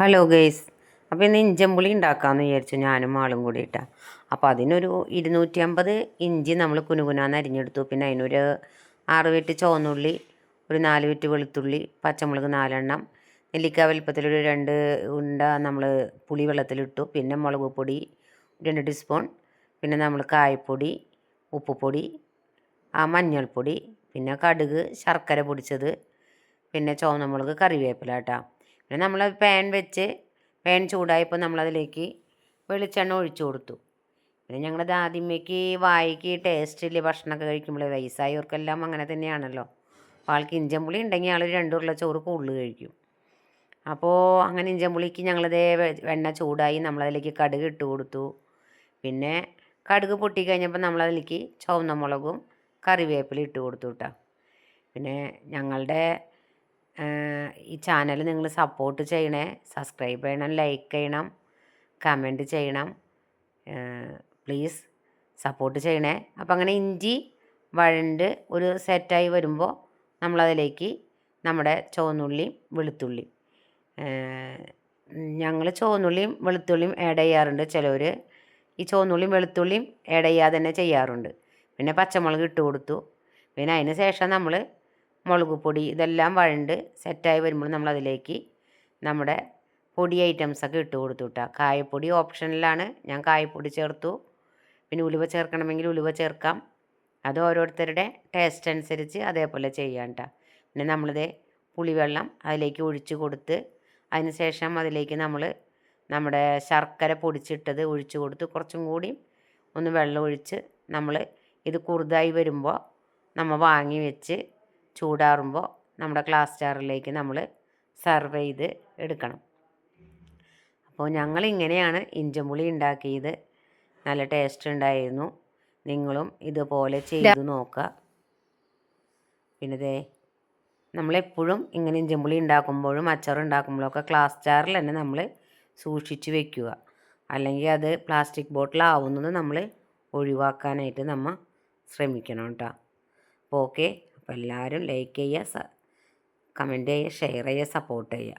Hello guys അപ്പോൾ ഇന്ന് ഇഞ്ചമ്പുളി ഉണ്ടാക്കാമെന്ന് വിചാരിച്ചു ഞാനും ആളും കൂടിയിട്ടാണ് അപ്പോൾ അതിനൊരു ഇരുന്നൂറ്റി അമ്പത് ഇഞ്ചി നമ്മൾ കുനുകുനാന്ന് അരിഞ്ഞെടുത്തു. പിന്നെ അതിനൊരു ആറ് വെട്ട് ചുവന്നുള്ളി ഒരു നാല് വെട്ട് വെളുത്തുള്ളി പച്ചമുളക് നാലെണ്ണം നെല്ലിക്ക വലിപ്പത്തിലൊരു രണ്ട് ഉണ്ട നമ്മൾ പുളി വെള്ളത്തിലിട്ടു. പിന്നെ മുളക് പൊടി രണ്ട് ടീസ്പൂൺ. പിന്നെ നമ്മൾ കായപ്പൊടി ഉപ്പുപൊടി ആ മഞ്ഞൾപ്പൊടി പിന്നെ കടുക് ശർക്കര പൊടിച്ചത് പിന്നെ ചുവന്ന മുളക് കറിവേപ്പില കേട്ടോ. പിന്നെ നമ്മൾ പാൻ വെച്ച് പാൻ ചൂടായപ്പോൾ നമ്മളതിലേക്ക് വെളിച്ചെണ്ണ ഒഴിച്ചു കൊടുത്തു. പിന്നെ ഞങ്ങളത് ആദ്യമേക്ക് വായിക്ക് ടേസ്റ്റില്ല ഭക്ഷണമൊക്കെ കഴിക്കുമ്പോൾ വയസ്സായവർക്കെല്ലാം അങ്ങനെ തന്നെയാണല്ലോ. അപ്പോൾ ആൾക്ക് ഇഞ്ചമ്പുളി ഉണ്ടെങ്കിൽ ആൾ രണ്ട് ഉരുള ചോറ് കൂടുതൽ കഴിക്കും. അപ്പോൾ അങ്ങനെ ഇഞ്ചമ്പുളിക്ക് ഞങ്ങളത് എണ്ണ ചൂടായി നമ്മളതിലേക്ക് കടുക് ഇട്ട് കൊടുത്തു. പിന്നെ കടുക് പൊട്ടി കഴിഞ്ഞപ്പോൾ നമ്മളതിലേക്ക് ചുവന്ന മുളകും കറിവേപ്പില ഇട്ട് കൊടുത്തു കേട്ടോ പിന്നെ ഞങ്ങളുടെ ഈ ചാനൽ നിങ്ങൾ സപ്പോർട്ട് ചെയ്യണേ സബ്സ്ക്രൈബ് ചെയ്യണം ലൈക്ക് ചെയ്യണം കമന്റ് ചെയ്യണം. പ്ലീസ് സപ്പോർട്ട് ചെയ്യണേ. അപ്പം അങ്ങനെ ഇഞ്ചി വഴണ്ട് ഒരു സെറ്റായി വരുമ്പോൾ നമ്മളതിലേക്ക് നമ്മുടെ ചുവന്നുള്ളിയും വെളുത്തുള്ളിയും. ഞങ്ങൾ ചുവന്നുള്ളിയും വെളുത്തുള്ളിയും ആഡ് ചെയ്യാറുണ്ട്. ചിലവർ ഈ ചുവന്നുള്ളിയും വെളുത്തുള്ളിയും ആഡ് ചെയ്യാതെ തന്നെ ചെയ്യാറുണ്ട്. പിന്നെ പച്ചമുളക് ഇട്ട് കൊടുത്തു. പിന്നെ അതിന് ശേഷം നമ്മൾ മുളക് പൊടി ഇതെല്ലാം വഴണ്ട് സെറ്റായി വരുമ്പോൾ നമ്മൾ അതിലേക്ക് നമ്മുടെ പൊടി ഐറ്റംസൊക്കെ ഇട്ട് കൊടുത്തു കേട്ടോ കായപ്പൊടി ഓപ്ഷനിലാണ് ഞാൻ കായപ്പൊടി ചേർത്തു. പിന്നെ ഉലുവ ചേർക്കണമെങ്കിൽ ഉലുവ ചേർക്കാം. അത് ഓരോരുത്തരുടെ ടേസ്റ്റ് അനുസരിച്ച് അതേപോലെ ചെയ്യാം കേട്ടോ പിന്നെ നമ്മളിത് പുളിവെള്ളം അതിലേക്ക് ഒഴിച്ച് കൊടുത്ത് അതിന് ശേഷം അതിലേക്ക് നമ്മൾ നമ്മുടെ ശർക്കര പൊടിച്ചിട്ടത് ഒഴിച്ച് കൊടുത്ത് കുറച്ചും കൂടി ഒന്ന് വെള്ളം ഒഴിച്ച് നമ്മൾ ഇത് കുറുതായി വരുമ്പോൾ നമ്മൾ വാങ്ങി വെച്ച് ചൂടാറുമ്പോൾ നമ്മുടെ ഗ്ലാസ് ജാറിലേക്ക് നമ്മൾ സെർവ് ചെയ്ത് എടുക്കണം. അപ്പോൾ ഞങ്ങൾ ഇങ്ങനെയാണ് ഇഞ്ചമ്പുളി ഉണ്ടാക്കിയത്. നല്ല ടേസ്റ്റ് ഉണ്ടായിരുന്നു. നിങ്ങളും ഇതുപോലെ ചെയ്തു നോക്കുക. പിന്നെ ദേ നമ്മളെപ്പോഴും ഇങ്ങനെ ഇഞ്ചമ്പുളി ഉണ്ടാക്കുമ്പോഴും അച്ചാർ ഉണ്ടാക്കുമ്പോഴൊക്കെ ഗ്ലാസ് ജാറിൽ തന്നെ നമ്മൾ സൂക്ഷിച്ച് വെക്കുക. അല്ലെങ്കിൽ അത് പ്ലാസ്റ്റിക് ബോട്ടിലാവുന്നത് നമ്മൾ ഒഴിവാക്കാനായിട്ട് നമ്മൾ ശ്രമിക്കണം കേട്ടോ. അപ്പോൾ ഓക്കെ അപ്പോൾ എല്ലാവരും ലൈക്ക് ചെയ്യുക കമന്റ് ചെയ്യുക ഷെയർ ചെയ്യുക സപ്പോർട്ട് ചെയ്യുക.